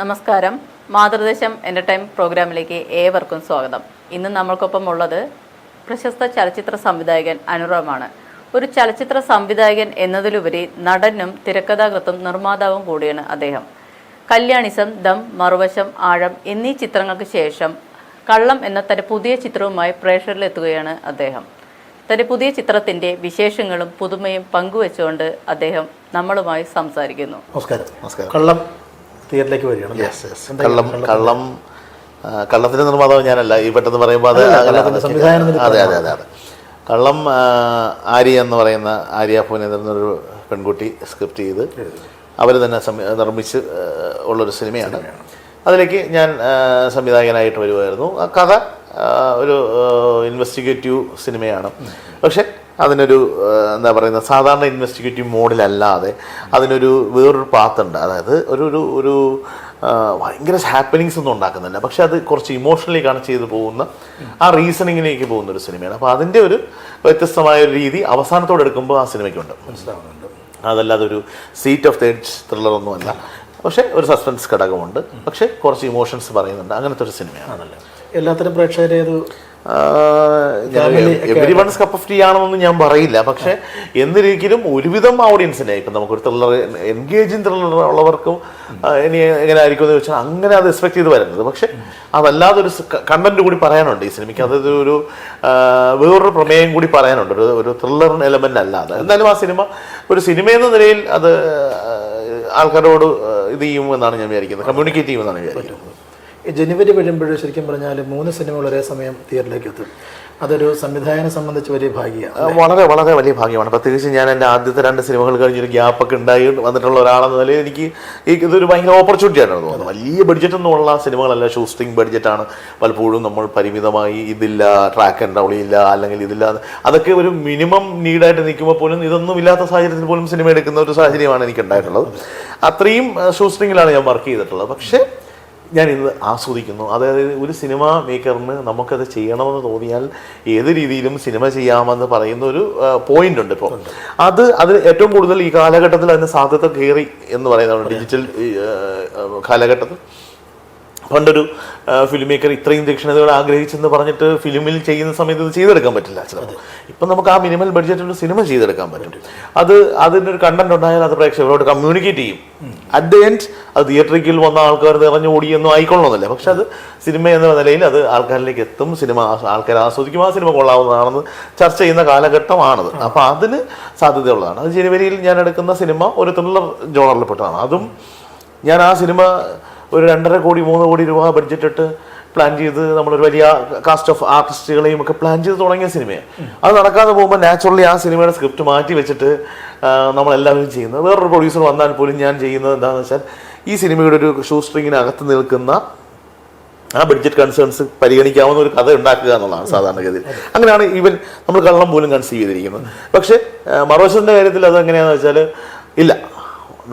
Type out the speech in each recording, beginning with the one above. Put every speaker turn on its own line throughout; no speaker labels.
നമസ്കാരം. മാതൃദേശം എന്റർടൈൻ പ്രോഗ്രാമിലേക്ക് ഏവർക്കും സ്വാഗതം. ഇന്ന് നമ്മൾക്കൊപ്പം ഉള്ളത് പ്രശസ്ത ചലച്ചിത്ര സംവിധായകൻ അനുറാമാണ്. ഒരു ചലച്ചിത്ര സംവിധായകൻ എന്നതിലുപരി നടനും തിരക്കഥാകൃത്തും നിർമ്മാതാവും കൂടിയാണ് അദ്ദേഹം. കല്യാണിസം ദം മറുവശം ആഴം എന്നീ ചിത്രങ്ങൾക്ക് ശേഷം കള്ളം എന്ന തന്റെ പുതിയ ചിത്രവുമായി പ്രേക്ഷകരിലെത്തുകയാണ് അദ്ദേഹം. തന്റെ പുതിയ ചിത്രത്തിന്റെ വിശേഷങ്ങളും പുതുമയും പങ്കുവെച്ചുകൊണ്ട് അദ്ദേഹം നമ്മളുമായി സംസാരിക്കുന്നു.
നമസ്കാരം. കള്ളം തിയേറ്ററിലേക്ക് വരികയാണ്.
യെസ് യെസ് കള്ളം
കള്ളം?
കള്ളം ആ, കള്ളത്തിന്റെ നിർമ്മാതാവ് ഞാനല്ല. ഈ പെട്ടെന്ന് പറയുമ്പോൾ അത് അതെ അതെ അതെ അതെ. കള്ളം ആര്യ എന്ന് പറയുന്ന ആര്യ ഭുവനേന്ദ്രൻ എന്നൊരു പെൺകുട്ടി സ്ക്രിപ്റ്റ് ചെയ്ത് അവർ തന്നെ നിർമ്മിച്ച് ഉള്ളൊരു സിനിമയാണ്. അതിലേക്ക് ഞാൻ സംവിധായകനായിട്ട് വരുമായിരുന്നു ആ കഥ ഒരു ഇൻവെസ്റ്റിഗേറ്റീവ് സിനിമയാണ്. പക്ഷെ അതിനൊരു എന്താ പറയുന്നത് സാധാരണ ഇൻവെസ്റ്റിഗേറ്റീവ് മോഡിലല്ലാതെ അതിനൊരു വേറൊരു പാത്തുണ്ട് അതായത് ഒരു ഒരു ഒരു ഭയങ്കര ഹാപ്പനിങ്സ് ഒന്നും ഉണ്ടാക്കുന്നില്ല. പക്ഷെ അത് കുറച്ച് ഇമോഷണലി കണക്ട് ചെയ്ത് പോകുന്ന ആ റീസണിങ്ങിലേക്ക് പോകുന്ന ഒരു സിനിമയാണ്. അപ്പോൾ അതിന്റെ ഒരു വ്യത്യസ്തമായ ഒരു രീതി അവസാനത്തോടെ എടുക്കുമ്പോൾ ആ സിനിമയ്ക്കുണ്ട്.
മനസ്സിലാവുന്നുണ്ട്.
അതല്ലാതെ ഒരു seat of the edge thriller ഒന്നുമല്ല. പക്ഷേ ഒരു സസ്പെൻസ് ഘടകമുണ്ട്. പക്ഷെ കുറച്ച് ഇമോഷൻസ് പറയുന്നുണ്ട്. അങ്ങനത്തെ ഒരു സിനിമയാണ്.
എല്ലാത്തരം പ്രേക്ഷകരെ അത്
every once cup of tea ആണെന്നൊന്നും ഞാൻ പറയില്ല. പക്ഷെ എന്നിരിക്കലും ഒരുവിധം ഓഡിയൻസിനെ ഇപ്പം നമുക്കൊരു ത്രില്ലർ എൻഗേജിങ് ത്രില്ലർ ഉള്ളവർക്കും ഇനി എങ്ങനെ ആയിരിക്കും എന്ന് വെച്ചാൽ അങ്ങനെ അത് എക്സ്പെക്ട് ചെയ്ത് വരുന്നത്. പക്ഷെ അതല്ലാതെ ഒരു കണ്ടന്റ് കൂടി പറയാനുണ്ട്. ഈ സിനിമയ്ക്ക് അതായത് ഒരു വേറൊരു പ്രമേയം കൂടി പറയാനുണ്ട്. ഒരു ഒരു ത്രില്ലർ എലമെന്റ് അല്ലാതെ. എന്നാലും ആ സിനിമ ഒരു സിനിമ എന്ന നിലയിൽ അത് ആൾക്കാരോട് ഇത് ചെയ്യുമെന്നാണ് ഞാൻ വിചാരിക്കുന്നത്. കമ്മ്യൂണിക്കേറ്റ് ചെയ്യുമെന്നാണ് വിചാരിക്കുന്നത്.
ജനുവരി വരുമ്പോൾ ശരിക്കും പറഞ്ഞാൽ മൂന്ന് സിനിമകൾ ഒരേ സമയം തിയേറ്ററിലേക്ക് എത്തും. അതൊരു സംവിധായകനെ സംബന്ധിച്ച് വലിയ ഭാഗ്യമാണ്
വളരെ വളരെ വലിയ ഭാഗ്യമാണ്. പ്രത്യേകിച്ച് ഞാൻ എന്റെ ആദ്യത്തെ രണ്ട് സിനിമകൾ കഴിഞ്ഞൊരു ഗ്യാപ്പൊക്കെ ഉണ്ടായി വന്നിട്ടുള്ള ഒരാളെന്ന നിലയിൽ എനിക്ക് ഈ ഇതൊരു ഭയങ്കര ഓപ്പർച്യൂണിറ്റി ആണ് തോന്നുന്നത്. വലിയ ബഡ്ജറ്റ് ഒന്നുമുള്ള സിനിമകളല്ല. ഷൂസ്റ്റിംഗ് ബഡ്ജറ്റാണ് പലപ്പോഴും നമ്മൾ പരിമിതമായി ഇതില്ല ട്രാക്ക് ആൻഡ് റൗളിയില്ല അല്ലെങ്കിൽ ഇതില്ല. അതൊക്കെ ഒരു മിനിമം നീഡായിട്ട് നിൽക്കുമ്പോൾ പോലും ഇതൊന്നും ഇല്ലാത്ത സാഹചര്യത്തിൽ പോലും സിനിമ എടുക്കുന്ന ഒരു സാഹചര്യമാണ് എനിക്ക് ഉണ്ടായിട്ടുള്ളത് അത്രയും ഷൂസ്റ്റിങ്ങിലാണ് ഞാൻ വർക്ക് ചെയ്തിട്ടുള്ളത്. പക്ഷേ ഞാൻ ഇന്ന് ആസ്വദിക്കുന്നു. അതായത് ഒരു സിനിമ മേക്കറിന് നമുക്കത് ചെയ്യണമെന്ന് തോന്നിയാൽ ഏത് രീതിയിലും സിനിമ ചെയ്യാമെന്ന് പറയുന്ന ഒരു പോയിന്റ് ഉണ്ട് ഇപ്പോൾ അത് അതിൽ ഏറ്റവും കൂടുതൽ ഈ കാലഘട്ടത്തിൽ അതിന് സാധ്യത കയറി എന്ന് പറയുന്നതാണ് ഡിജിറ്റൽ കാലഘട്ടത്തിൽ. പണ്ടൊരു ഫിലിം മേക്കർ ഇത്രയും ദക്ഷിണതകൾ ആഗ്രഹിച്ചെന്ന് പറഞ്ഞിട്ട് ഫിലിമിൽ ചെയ്യുന്ന സമയത്ത് ഇത് ചെയ്തെടുക്കാൻ പറ്റില്ല ചിലപ്പോൾ. ഇപ്പം നമുക്ക് ആ മിനിമൽ ബഡ്ജറ്റിൽ സിനിമ ചെയ്തെടുക്കാൻ പറ്റും. അത് അതിനൊരു കണ്ടന്റ് ഉണ്ടായാൽ അത് പ്രേക്ഷകരോട് കമ്മ്യൂണിക്കേറ്റ് ചെയ്യും. അറ്റ് ദ എൻഡ് അത് തിയേറ്ററിൽ വന്ന ആൾക്കാർ നിറഞ്ഞു ഓടിയൊന്നും ആയിക്കൊള്ളണമെന്നില്ല. പക്ഷെ അത് സിനിമ എന്ന നിലയിൽ അത് ആൾക്കാരിലേക്ക് എത്തും സിനിമ ആൾക്കാർ ആസ്വദിക്കും ആ സിനിമ കൊള്ളാവുന്നതാണെന്ന് ചർച്ച ചെയ്യുന്ന കാലഘട്ടമാണത്. അപ്പം അതിന് സാധ്യതയുള്ളതാണ്. അത് ജനുവരിയിൽ ഞാൻ എടുക്കുന്ന സിനിമ ഒരു ത്രില്ലർ ജോണറിൽപ്പെട്ടതാണ് അതും ഞാൻ ആ സിനിമ ഒരു രണ്ടര കോടി മൂന്ന് കോടി രൂപ ബഡ്ജറ്റ് ഇട്ട് പ്ലാൻ ചെയ്ത് നമ്മളൊരു വലിയ കാസ്റ്റ് ഓഫ് ആർട്ടിസ്റ്റുകളെയും ഒക്കെ പ്ലാൻ ചെയ്ത് തുടങ്ങിയ സിനിമയാണ് അത് നടക്കാതെ പോകുമ്പോൾ നാച്ചുറലി ആ സിനിമയുടെ സ്ക്രിപ്റ്റ് മാറ്റി വെച്ചിട്ട് നമ്മളെല്ലാവരും ചെയ്യുന്നത്. വേറൊരു പ്രൊഡ്യൂസർ വന്നാൽ പോലും ഞാൻ ചെയ്യുന്നത് എന്താണെന്ന് വെച്ചാൽ ഈ സിനിമയുടെ ഒരു ഷൂ സ്ട്രിങ്ങിനകത്ത് നിൽക്കുന്ന ആ ബഡ്ജറ്റ് കൺസേൺസ് പരിഗണിക്കാവുന്ന ഒരു കഥ ഉണ്ടാക്കുക എന്നുള്ളതാണ് സാധാരണഗതിയിൽ. അങ്ങനെയാണ് ഈവൻ നമ്മൾ കള്ളം പോലും കൺസീവ് ചെയ്തിരിക്കുന്നത്. പക്ഷേ മറുവശത്തിന്റെ കാര്യത്തിൽ അത് എങ്ങനെയാണെന്ന് വെച്ചാൽ ഇല്ല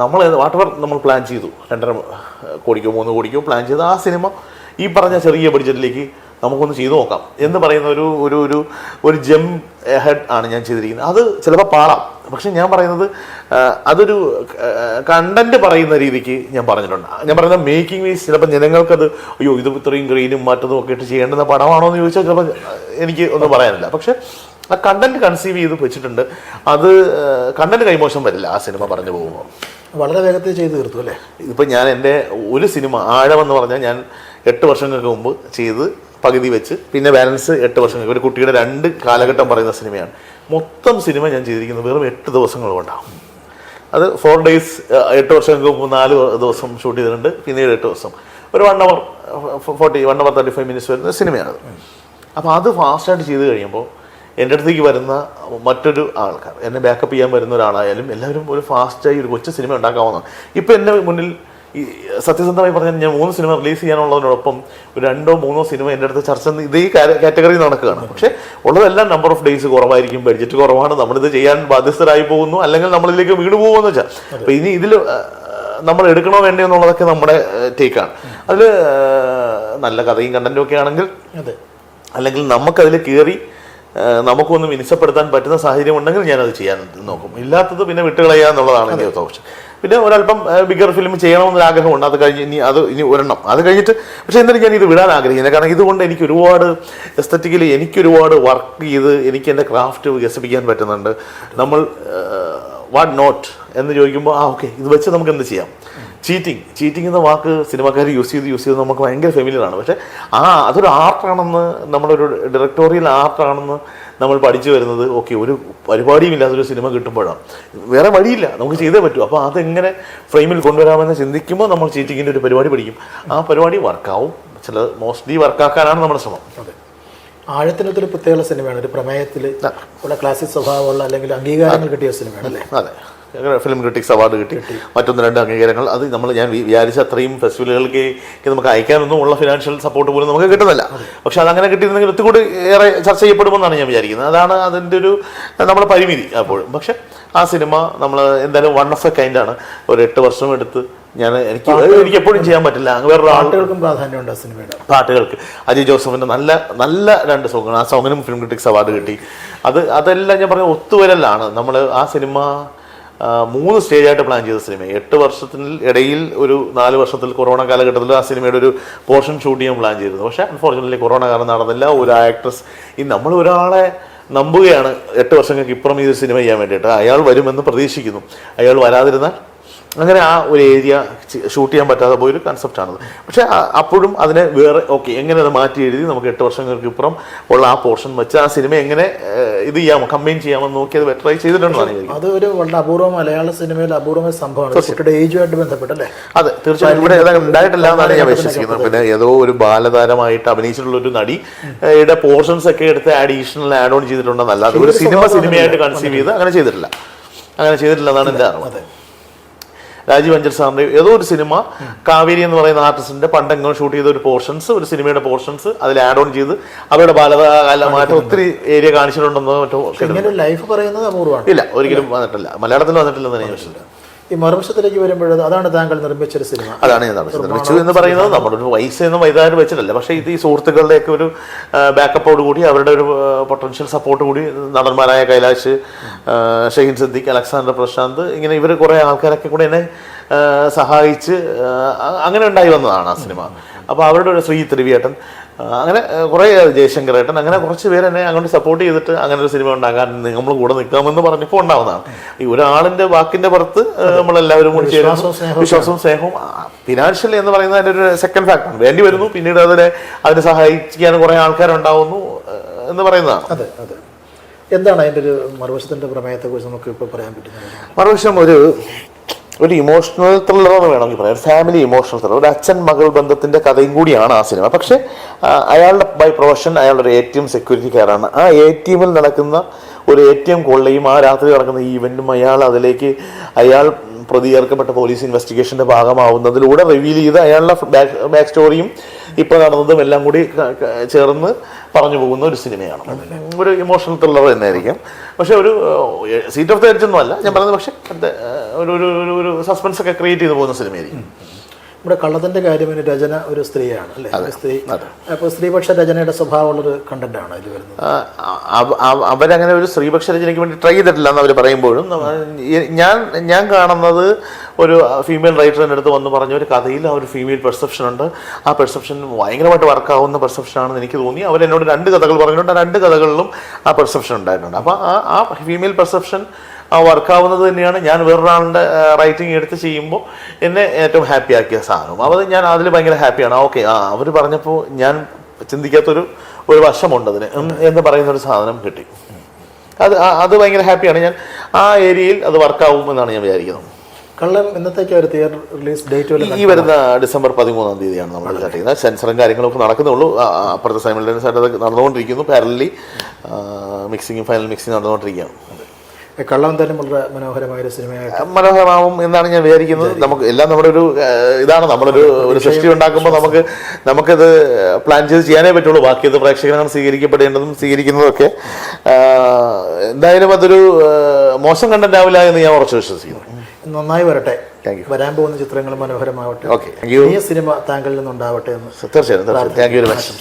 നമ്മൾ വാട്ടവർ നമ്മൾ പ്ലാൻ ചെയ്തു. രണ്ടര കോടിക്കോ മൂന്ന് കോടിക്കോ പ്ലാൻ ചെയ്ത് ആ സിനിമ ഈ പറഞ്ഞ ചെറിയ ബഡ്ജറ്റിലേക്ക് നമുക്കൊന്ന് ചെയ്തു നോക്കാം എന്ന് പറയുന്ന ഒരു ഒരു ഒരു ഒരു ജം ഹെഡ് ആണ് ഞാൻ ചെയ്തിരിക്കുന്നത്. അത് ചിലപ്പോൾ പാടാം പക്ഷെ ഞാൻ പറയുന്നത് അതൊരു കണ്ടന്റ് പറയുന്ന രീതിക്ക് ഞാൻ പറഞ്ഞിട്ടുണ്ട്. ഞാൻ പറയുന്ന മേക്കിംഗ് വൈസ് ചിലപ്പോൾ ജനങ്ങൾക്കത് അയ്യോ ഇത് ഇത്രയും ഗ്രീനും മറ്റതും ഒക്കെ ഇട്ട് ചെയ്യേണ്ടുന്ന പടമാണോ എന്ന് ചോദിച്ചാൽ ചിലപ്പോൾ എനിക്ക് ഒന്നും പറയാനില്ല. പക്ഷെ ആ കണ്ടന്റ് കൺസീവ് ചെയ്ത് വെച്ചിട്ടുണ്ട്. അത് കണ്ടന്റ് കൈമോശം വരില്ല ആ സിനിമ പറഞ്ഞു പോകുമ്പോൾ.
വളരെ വേഗത്തിൽ ചെയ്തു തീർത്തു അല്ലേ?
ഇപ്പം ഞാൻ എന്റെ ഒരു സിനിമ ആഴമെന്ന് പറഞ്ഞാൽ ഞാൻ എട്ട് വർഷങ്ങൾക്ക് മുമ്പ് ചെയ്ത് പകുതി വെച്ച് പിന്നെ ബാലൻസ് എട്ട് വർഷങ്ങൾക്ക്. ഒരു കുട്ടിയുടെ രണ്ട് കാലഘട്ടം പറയുന്ന സിനിമയാണ്. മൊത്തം സിനിമ ഞാൻ ചെയ്തിരിക്കുന്നത് വെറും എട്ട് ദിവസങ്ങൾ കൊണ്ടാണ്. അത് ഫോർ ഡേയ്സ് എട്ട് വർഷങ്ങൾക്ക് മുമ്പ് നാല് ദിവസം ഷൂട്ട് ചെയ്തിട്ടുണ്ട് പിന്നീട് എട്ട് ദിവസം. ഒരു one hour forty one hour thirty five minutes വരുന്ന സിനിമയാണത് അപ്പോൾ അത് ഫാസ്റ്റായിട്ട് ചെയ്ത് കഴിയുമ്പോൾ എന്റെ അടുത്തേക്ക് വരുന്ന മറ്റൊരു ആൾക്കാർ എന്നെ ബാക്കപ്പ് ചെയ്യാൻ വരുന്ന ഒരാളായാലും എല്ലാവരും ഒരു ഫാസ്റ്റായി ഒരു കൊച്ചു സിനിമ ഉണ്ടാക്കാവുന്നതാണ്. ഇപ്പം എന്റെ മുന്നിൽ ഈ സത്യസന്ധമായി പറഞ്ഞാൽ ഞാൻ മൂന്ന് സിനിമ റിലീസ് ചെയ്യാനുള്ളതിനോടൊപ്പം ഒരു രണ്ടോ മൂന്നോ സിനിമ എന്റെ അടുത്ത് ചർച്ച ഇതേ കാറ്റഗറി നടക്കുകയാണ്. പക്ഷേ ഉള്ളതെല്ലാം നമ്പർ ഓഫ് ഡേയ്സ് കുറവായിരിക്കും ബഡ്ജറ്റ് കുറവാണ് നമ്മളിത് ചെയ്യാൻ ബാധ്യസ്ഥരായി പോകുന്നു അല്ലെങ്കിൽ നമ്മളിതിലേക്ക് വീണ് പോകുമെന്ന് വെച്ചാൽ. അപ്പം ഇനി ഇതിൽ നമ്മൾ എടുക്കണോ വേണ്ടയോ എന്നുള്ളതൊക്കെ നമ്മുടെ ടേക്കാണ് അതിൽ നല്ല കഥയും കണ്ടന്റും ഒക്കെ ആണെങ്കിൽ
അതെ.
അല്ലെങ്കിൽ നമുക്കതിൽ കയറി നമുക്കൊന്ന് മിനിസപ്പെടുത്താൻ പറ്റുന്ന സാഹചര്യം ഉണ്ടെങ്കിൽ ഞാനത് ചെയ്യാൻ നോക്കും. ഇല്ലാത്തത് പിന്നെ വിട്ടുകളയുക എന്നുള്ളതാണ് എന്റെ ഓപ്ഷൻ പിന്നെ ഒരല്പം ബിഗർ ഫിലിം ചെയ്യണമെന്നൊരു ആഗ്രഹമുണ്ട്. അത് കഴിഞ്ഞ് ഇനി അത് ഇനി ഒരെണ്ണം. അത് കഴിഞ്ഞിട്ട് പക്ഷേ എന്നാലും ഞാൻ ഇത് വിടാൻ ആഗ്രഹിക്കുന്നത് കാരണം ഇതുകൊണ്ട് എനിക്ക് ഒരുപാട് എസ്തറ്റിക്കലി എനിക്ക് ഒരുപാട് വർക്ക് ചെയ്ത് എനിക്ക് എന്റെ ക്രാഫ്റ്റ് വികസിപ്പിക്കാൻ പറ്റുന്നുണ്ട്. നമ്മൾ വാട്ട് നോട്ട് എന്ന് ചോദിക്കുമ്പോൾ ആ ഓക്കെ ഇത് വെച്ച് നമുക്ക് എന്ത് ചെയ്യാം? ചീറ്റിംഗ് ചീറ്റിംഗ് എന്ന വാക്ക് സിനിമാക്കാർ യൂസ് ചെയ്ത് യൂസ് ചെയ്ത് നമുക്ക് ഭയങ്കര ഫെമിലിയറാണ് പക്ഷേ ആ അതൊരു ആർട്ടാണെന്ന് നമ്മളൊരു ഡയറക്ടോറിയൽ ആർട്ടാണെന്ന് നമ്മൾ പഠിച്ചു വരുന്നത് ഓക്കെ ഒരു പരിപാടിയും ഇല്ലാത്തൊരു സിനിമ കിട്ടുമ്പോഴാണ്. വേറെ വഴിയില്ല നമുക്ക് ചെയ്തേ പറ്റൂ. അപ്പോൾ അതെങ്ങനെ ഫ്രെയിമിൽ കൊണ്ടുവരാമെന്ന് ചിന്തിക്കുമ്പോൾ നമ്മൾ ചീറ്റിങ്ങിന്റെ ഒരു പരിപാടി പഠിക്കും. ആ പരിപാടി വർക്കാവും ചില മോസ്റ്റ്ലി വർക്കാക്കാനാണ് നമ്മുടെ ശ്രമം.
അതെ. ആഴത്തിനൊത്തൊരു പ്രത്യേക സിനിമയാണ്. ഒരു പ്രമേയത്തിൽ ഉള്ള ക്ലാസിക് സ്വഭാവമുള്ള അല്ലെങ്കിൽ അംഗീകാരങ്ങൾ കിട്ടിയ സിനിമയാണ് അല്ലേ?
അതെ. ഫിലിം ക്രിട്ടിക്സ് അവാർഡ് കിട്ടി. മറ്റൊന്ന് രണ്ട് അംഗീകാരങ്ങൾ. അത് നമ്മൾ ഞാൻ വിചാരിച്ച അത്രയും ഫെസ്റ്റിവലുകൾക്ക് നമുക്ക് അയക്കാനൊന്നും ഉള്ള ഫിനാൻഷ്യൽ സപ്പോർട്ട് പോലും നമുക്ക് കിട്ടുന്നില്ല. പക്ഷെ അത് അങ്ങനെ കിട്ടിയിരുന്നെങ്കിൽ ഒത്തുകൂടി ഏറെ ചർച്ച ചെയ്യപ്പെടുമെന്നാണ് ഞാൻ വിചാരിക്കുന്നത്. അതാണ് അതിന്റെ ഒരു നമ്മുടെ പരിമിതി അപ്പോഴും. പക്ഷെ ആ സിനിമ നമ്മൾ എന്തായാലും വൺ ഓഫ് എ കൈൻഡ് ആണ്. ഒരു എട്ട് വർഷം എടുത്ത് ഞാൻ എനിക്ക് എനിക്ക് എപ്പോഴും ചെയ്യാൻ പറ്റില്ല. വേറൊരു
പാട്ടുകൾക്കും പ്രാധാന്യമുണ്ട് ആ സിനിമയുടെ.
പാട്ടുകൾക്ക്. അജയ് ജോസഫിന്റെ നല്ല നല്ല രണ്ട് സോങ്ങുകൾ ആ സോങ്ങിനും ഫിലിം ക്രിട്ടിക്സ് അവാർഡ് കിട്ടി. അത് അതെല്ലാം ഞാൻ പറഞ്ഞ ഒത്തുവരലാണ്. നമ്മൾ ആ സിനിമ മൂന്ന് സ്റ്റേജായിട്ട് പ്ലാൻ ചെയ്ത സിനിമ എട്ട് വർഷത്തിന് ഇടയിൽ ഒരു നാല് വർഷത്തിൽ കൊറോണ കാലഘട്ടത്തിൽ ആ സിനിമയുടെ ഒരു പോർഷൻ ഷൂട്ട് ചെയ്യാൻ പ്ലാൻ ചെയ്തിരുന്നു. പക്ഷേ അൺഫോർച്ചുനേറ്റ്ലി കൊറോണ കാരണം നടന്നില്ല. ഒരു ആക്ട്രസ് ഈ നമ്മൾ ഒരാളെ നമ്പുകയാണ് എട്ട് വർഷങ്ങൾക്ക് ഇപ്പുറം ഈ സിനിമ ചെയ്യാൻ വേണ്ടിയിട്ട്. അയാൾ വരുമെന്ന് പ്രതീക്ഷിക്കുന്നു. അയാൾ വരാതിരുന്നാൽ അങ്ങനെ ആ ഒരു ഏരിയ ഷൂട്ട് ചെയ്യാൻ പറ്റാതെ പോയൊരു കൺസെപ്റ്റാണത് പക്ഷെ അപ്പോഴും അതിനെ വേറെ ഓക്കെ എങ്ങനെ അത് മാറ്റി എഴുതി നമുക്ക് എട്ട് വർഷങ്ങൾക്ക് ഇപ്പുറം ഉള്ള ആ പോർഷൻ വെച്ച് ആ സിനിമ എങ്ങനെ ഇത് ചെയ്യാമോ കമ്പൈൻ ചെയ്യാമോ നോക്കി അത് ട്രൈ ചെയ്തിട്ടുണ്ടെന്നാണ്
അത് ഒരു വളരെ അപൂർവ മലയാള സിനിമയിൽ അപൂർവമായ സംഭവമാണ്. ഏജുമായിട്ട് ബന്ധപ്പെട്ടല്ലേ?
അതെ തീർച്ചയായും. ഇവിടെ ഉണ്ടായിട്ടില്ല എന്നാണ് ഞാൻ വിശ്വസിക്കുന്നത്. പിന്നെ ഏതോ ഒരു ബാലതാരമായിട്ട് അഭിനയിച്ചിട്ടുള്ള ഒരു നടി യുടെ പോർഷൻസ് ഒക്കെ എടുത്ത് അഡീഷണൽ ആഡ് ഓൺ ചെയ്തിട്ടുണ്ടെന്നല്ലാതെ ഒരു സിനിമ സിനിമയായിട്ട് കൺസീവ് ചെയ്ത് അങ്ങനെ ചെയ്തിട്ടില്ല. അങ്ങനെ ചെയ്തിട്ടില്ല എന്നാണ് എന്റെ അറിവ്
അതെ.
രാജീവ് അഞ്ചൽ സാറിന്റെ ഏതോ ഒരു സിനിമ കാവേരി എന്ന് പറയുന്ന ആർട്ടിസ്റ്റിന്റെ പണ്ടെങ്ങോ ഷൂട്ട് ചെയ്ത ഒരു പോർഷൻസ് ഒരു സിനിമയുടെ പോർഷൻസ് അതിൽ ആഡ് ഓൺ ചെയ്ത് അവരുടെ ബാലകാലമായിട്ട് ഒത്തിരി ഏരിയ കാണിച്ചിട്ടുണ്ടെന്നോ മറ്റോ.
ലൈഫ് പറയുന്നത്
ഇല്ല ഒരിക്കലും വന്നിട്ടില്ല. മലയാളത്തിൽ വന്നിട്ടില്ലെന്ന് ഞാൻ വിശ്വസിക്കുന്നു.
ഈ മറുവശത്തിലേക്ക് വരുമ്പോൾ അതാണ് താങ്കൾ നിർമ്മിച്ചൊരു സിനിമ.
അതാണ് ഞാൻ നിർമ്മിച്ചു എന്ന് പറയുന്നത് നമ്മുടെ ഒരു വയസ്സൊന്നും വൈകാതെ വെച്ചിട്ടല്ല. പക്ഷേ ഇത് ഈ സുഹൃത്തുക്കളുടെയൊക്കെ ഒരു ബാക്കപ്പോട് കൂടി അവരുടെ ഒരു പൊട്ടൻഷ്യൽ സപ്പോർട്ട് കൂടി നടന്മാരായ കൈലാഷ് ഷഹീൻ സിദ്ദിഖ് അലക്സാണ്ടർ പ്രശാന്ത് ഇങ്ങനെ ഇവർ കുറേ ആൾക്കാരൊക്കെ കൂടെ എന്നെ സഹായിച്ച് അങ്ങനെ ഉണ്ടായി വന്നതാണ് ആ സിനിമ. അപ്പോൾ അവരുടെ ഒരു ശ്രീ തിരുവിയേട്ടൻ അങ്ങനെ കുറേ ജയശങ്കരേട്ടൻ അങ്ങനെ കുറച്ച് പേര് എന്നെ അങ്ങോട്ട് സപ്പോർട്ട് ചെയ്തിട്ട് അങ്ങനെ ഒരു സിനിമ ഉണ്ടാകാൻ നമ്മൾ കൂടെ നിൽക്കാമെന്ന് പറഞ്ഞപ്പോൾ ഉണ്ടാവുന്നതാണ്. ഈ ഒരാളിന്റെ വാക്കിന്റെ പുറത്ത് നമ്മളെല്ലാവരും കൂടി ചേരുന്നു.
വിശ്വാസവും സ്നേഹവും
ഫിനാൻഷ്യലി ഫിനാൻഷ്യൽ എന്ന് പറയുന്നത് അതിന്റെ ഒരു സെക്കൻഡ് ഫാക്ടറാണ് വേണ്ടി വരുന്നു പിന്നീട് അതിനെ അതിനെ സഹായിക്കാൻ കുറേ ആൾക്കാരുണ്ടാവുന്നു എന്ന് പറയുന്നതാണ്.
അതെ അതെ. എന്താണ് അതിന്റെ ഒരു മറുവശത്തിന്റെ പ്രമേയത്തെക്കുറിച്ച് നമുക്ക് ഇപ്പോൾ പറയാൻ പറ്റുന്നത്?
മറുവശം ഒരു ഒരു ഇമോഷണൽ ത്രില്ലർ എന്ന് വേണമെങ്കിൽ പറയാം. ഫാമിലി ഇമോഷണൽ ത്രില്ലർ ഒരു അച്ഛൻ മകൾ ബന്ധത്തിന്റെ കഥയും കൂടിയാണ് ആ സിനിമ പക്ഷേ അയാളുടെ ബൈ പ്രൊഫഷൻ അയാളുടെ ഒരു എ ടി എം സെക്യൂരിറ്റിക്കാരാണ് ആ എ ടി എമ്മിൽ നടക്കുന്ന ഒരു എ ടി എം കൊള്ളയും ആ രാത്രി നടക്കുന്ന ഈ ഇവന്റും അയാൾ അതിലേക്ക് അയാൾ പ്രതികർക്കപ്പെട്ട പോലീസ് ഇൻവെസ്റ്റിഗേഷന്റെ ഭാഗമാവുന്നതിലൂടെ റിവീൽ ചെയ്ത് അയാളുടെ ബാക്ക് സ്റ്റോറിയും ഇപ്പോൾ നടന്നതും എല്ലാം കൂടി ചേർന്ന് പറഞ്ഞു പോകുന്ന ഒരു സിനിമയാണ് ഒരു ഇമോഷണൽ ത്രില്ലർ തന്നെയായിരിക്കും. പക്ഷെ ഒരു സീറ്റ് ഓഫ് ദ എഡ്ജ് ഒന്നും അല്ല ഞാൻ പറയുന്നത് പക്ഷെ ഒരു ഒരു ഒരു- സസ്പെൻസ് ഒക്കെ ക്രിയേറ്റ് ചെയ്തു പോകുന്ന സിനിമയായിരിക്കും.
നമ്മുടെ കള്ളത്തിന്റെ കാര്യം രചന ഒരു സ്ത്രീയാണ് അല്ലേ? സ്ത്രീ. അപ്പോൾ സ്ത്രീപക്ഷ രചനയുടെ സ്വഭാവമുള്ളൊരു കണ്ടന്റാണ് ഇതിൽ വരുന്നത്.
അവരങ്ങനെ ഒരു സ്ത്രീപക്ഷ രചനയ്ക്ക് വേണ്ടി ട്രൈ ചെയ്തിട്ടില്ല എന്ന് അവർ പറയുമ്പോഴും ഞാൻ ഞാൻ കാണുന്നത് ഒരു ഫീമെയിൽ റൈറ്ററിന്റെ അടുത്ത് വന്ന് പറഞ്ഞ ഒരു കഥയിൽ ആ ഒരു ഫീമെയിൽ പെർസെപ്ഷൻ ഉണ്ട്. ആ പെർസെപ്ഷൻ ഭയങ്കരമായിട്ട് വർക്കാവുന്ന പെർസെപ്ഷൻ ആണെന്ന് എനിക്ക് തോന്നി. അവരെന്നോട് രണ്ട് കഥകൾ പറഞ്ഞിട്ടുണ്ട്. ആ രണ്ട് കഥകളിലും ആ പെർസെപ്ഷൻ ഉണ്ടായിട്ടുണ്ട്. അപ്പോൾ ആ ആ ഫീമെയിൽ പെർസെപ്ഷൻ വർക്കാവുന്നത് തന്നെയാണ്. ഞാൻ വേറൊരാളുടെ റൈറ്റിംഗ് എടുത്ത് ചെയ്യുമ്പോൾ എന്നെ ഏറ്റവും ഹാപ്പി ആക്കിയ സാധനം അപ്പോൾ ഞാൻ അതിൽ ഭയങ്കര ഹാപ്പിയാണ് ഓക്കെ ആ അവർ പറഞ്ഞപ്പോൾ ഞാൻ ചിന്തിക്കാത്തൊരു ഒരു വശമുണ്ട് അതിന്. എന്ന് പറയുന്ന ഒരു സാധനം കിട്ടി. അത് അത് ഭയങ്കര ഹാപ്പിയാണ് ഞാൻ ആ ഏരിയയിൽ അത് വർക്കാവും എന്നാണ് ഞാൻ വിചാരിക്കുന്നത്.
കള്ളം എന്നത്തേക്ക് ഒരു തിയേറ്റർ റിലീസ് ഡേറ്റ്
ഈ- ഈ വരുന്ന ഡിസംബർ പതിമൂന്നാം തീയതിയാണ് നമ്മൾ സ്റ്റാർട്ട് ചെയ്യുന്നത് സെൻസറും കാര്യങ്ങളൊക്കെ നടക്കുന്നുള്ളൂ അപ്പുറത്തെ സൈമിൾട്ടേനിയസ് ആയിട്ട് അത് നടന്നുകൊണ്ടിരിക്കുന്നു. പാരലി മിക്സിങ്ങും ഫൈനൽ മിക്സിങ് നടന്നുകൊണ്ടിരിക്കുകയാണ്.
കള്ളം തന്നെ വളരെ മനോഹരമായ ഒരു സിനിമയായിട്ട്
മനോഹരമാവും എന്നാണ് ഞാൻ വിചാരിക്കുന്നത്. നമുക്ക് എല്ലാം നമ്മുടെ ഒരു ഇതാണ്. നമ്മളൊരു ഒരു സൃഷ്ടി ഉണ്ടാക്കുമ്പോൾ നമുക്ക് നമുക്കത് പ്ലാൻ ചെയ്ത് ചെയ്യാനേ പറ്റുള്ളൂ. ബാക്കി അത് പ്രേക്ഷകനാണ് സ്വീകരിക്കപ്പെടേണ്ടതും സ്വീകരിക്കുന്നതൊക്കെ. എന്തായാലും അതൊരു മോശം കണ്ടന്റ് ആവില്ല എന്ന് ഞാൻ ഉറച്ചു വിശ്വസിക്കുന്നു.
നന്നായി വരട്ടെ. വരാൻ പോകുന്ന ചിത്രങ്ങൾ മനോഹരമാവട്ടെ.
ഓക്കെ
ഈ സിനിമ താങ്കളിൽ നിന്നുണ്ടാവട്ടെ എന്ന്
തീർച്ചയായിട്ടും തീർച്ചയായും താങ്ക് യു വെരി മച്ച്